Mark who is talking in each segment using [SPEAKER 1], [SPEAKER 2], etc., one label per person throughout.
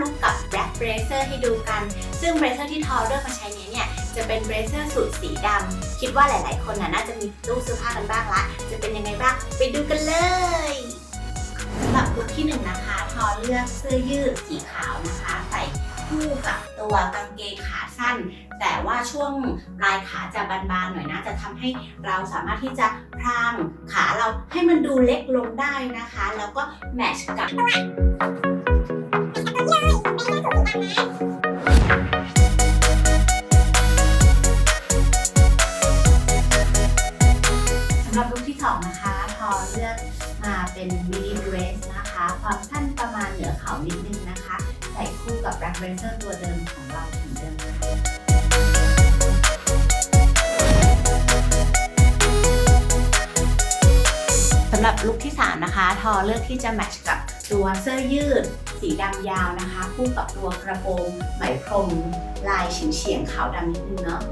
[SPEAKER 1] ลุคกับ Black Blazer ให้ดูกัน ซึ่ง Blazer ที่ทอเลือกมาใช้เนี้ยเนี่ย จะเป็น Blazer สูทสีดำ คิดว่าหลาย ๆ คนน่ะน่าจะมีตู้เสื้อผ้ากันบ้างละ จะเป็นยังไงบ้าง ไปดูกันเลยสำหรับลุคที่หนึ่งนะคะ ทอเลือกเสื้อยืดสีขาวนะคะ ใส่คู่กับตัวกางเกงขาสั้น แต่ว่าช่วงปลายขาจะบานๆหน่อยนะ จะทำให้เราสามารถที่จะพรางขาเราให้มันดูเล็กลงได้นะคะ แล้วก็แมทช์กับ สำหรับลุคที่สองนะคะ พอเลือกมาเป็นมินิเดรสนะคะความสั้นประมาณเหนือเข่านิดนึงนะคะ ใส่คู่กับแบล็คเบรเซอร์ตัวเดิมของเราถึง สำหรับลุคที่ 3 นะคะ ทอเลือกที่จะแมทช์กับตัวเสื้อยืด สีดำยาวนะคะ คู่กับตัวกระโปรงไหมพรม ลายเฉียงเฉียงๆขาวดำนิดนึงเนาะ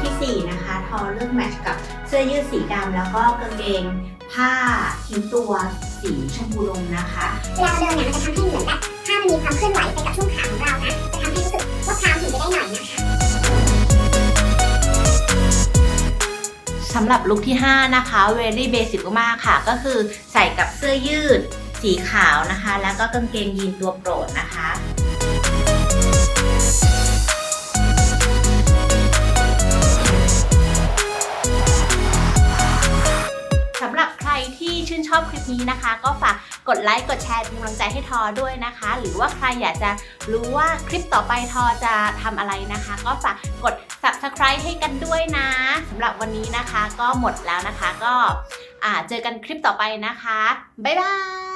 [SPEAKER 1] ที่4นะคะทอเลือกแมทช์กับเสื้อยืดสีดำแล้วก็กางเกงผ้าทิ้งตัวสีชมพูลมนะคะ
[SPEAKER 2] เวลาเราเดินเนี่ยมันจะทำให้เหมือนแบบผ้ามันมีความเคลื่อนไหวไปกับช่วงขาของเรานะ สำ
[SPEAKER 1] หรับลุคที่ 5 นะคะ very basic มากค่ะ ก็คือใส่กับเสื้อยืดสีขาวนะคะ แล้วก็กางเกงยีนตัวโปรดนะคะ นี้นะคะ ก็ฝากกดไลค์กดแชร์เป็นกำลังใจให้ทอด้วยนะคะ หรือว่าใครอยากจะรู้ว่าคลิปต่อไปทอจะทำอะไรนะคะ ก็ฝากกด subscribe ให้กันด้วยนะสำหรับวันนี้นะคะ ก็หมดแล้วนะคะ ก็เจอกันคลิปต่อไปนะคะบ๊ายบาย